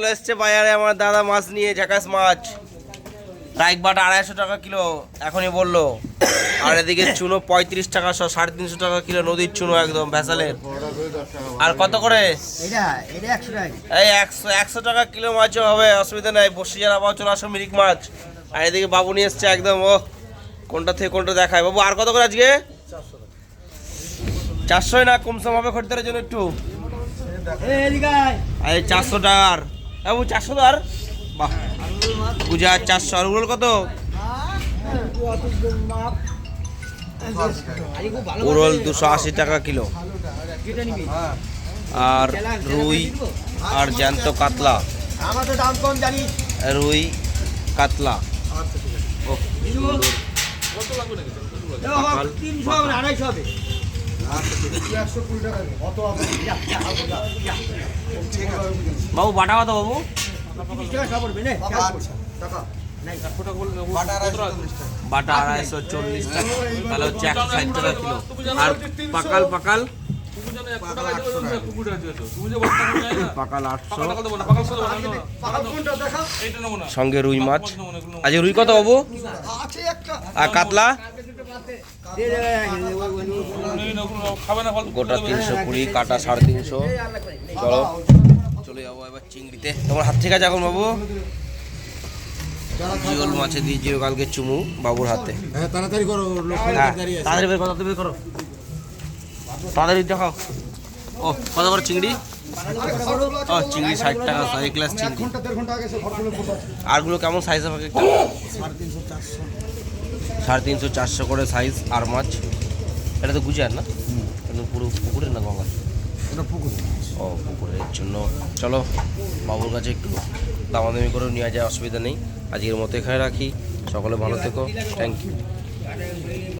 চলে এসছে বাজারে আমার দাদা মাছ নিয়ে ঝাকাস মাছ। রাইক বাটা আড়াইশো টাকা কিলো এখনই বলল। আর এদিকে চুনো পঁয়ত্রিশ টাকা সাড়ে তিনশো টাকা কিলো নদীর চুনো একদম ভেসালের আর কত করে? এই একশো একশো টাকা কিলো মাছও হবে অসুবিধা নাই। বসে যারা পাও চলে আসো মিরিক মাছ। আর এদিকে বাবু নিয়ে এসছে একদম ও কোনটা থেকে কোনটা দেখায়। বাবু আর কত করে আজকে? চারশোই না কমসম হবে খরিদ্দারের জন্য একটু? চারশো টাকার। বাবু চারশো আর বাহ। চারশো। আর ওগুলো কত? উরল দুশো আশি টাকা কিলো। আর রুই আর জ্যান্ত কাতলা। রুই কাতলা। ওহ, বাবু, বাটা কত বাবু? বাটা আড়াইশো চল্লিশ টাকা। তাহলে আর পাকাল পাকাল? সঙ্গে রুই মাছ। আজ রুই কত বাবু? আর কাতলা? গোটা তিনশো কুড়ি কাটা সাড়ে তিনশো। চলো। চলে যাব এবার চিংড়িতে। তোমার হাত থেকে আছে এখন বাবু? জিওল মাছে দিয়ে জিও কালকে চুমু বাবুর হাতে। হ্যাঁ তাড়াতাড়ি করো লোক হ্যাঁ। দাঁড়িয়ে আছে। তাড়াতাড়ি বের করো তাড়াতাড়ি বের করো। তাড়াতাড়ি দেখাও। ও কত করে চিংড়ি? ও চিংড়ি ষাট টাকা এক গ্লাস চিংড়ি আরগুলো কেমন সাইজ হবে সাড়ে তিনশো চারশো। সাড়ে তিনশো চারশো করে সাইজ আর মাছ। এটা তো গুজার না? কিন্তু পুরো পুকুরের না গঙ্গা? ওটা পুকুর ও পুকুরের জন্য। চলো বাবুর কাছে একটু দামাদামি করে নেওয়া যায় অসুবিধা নেই। আজকের মতো এখানে রাখি। সকলে ভালো থেকো। Thank you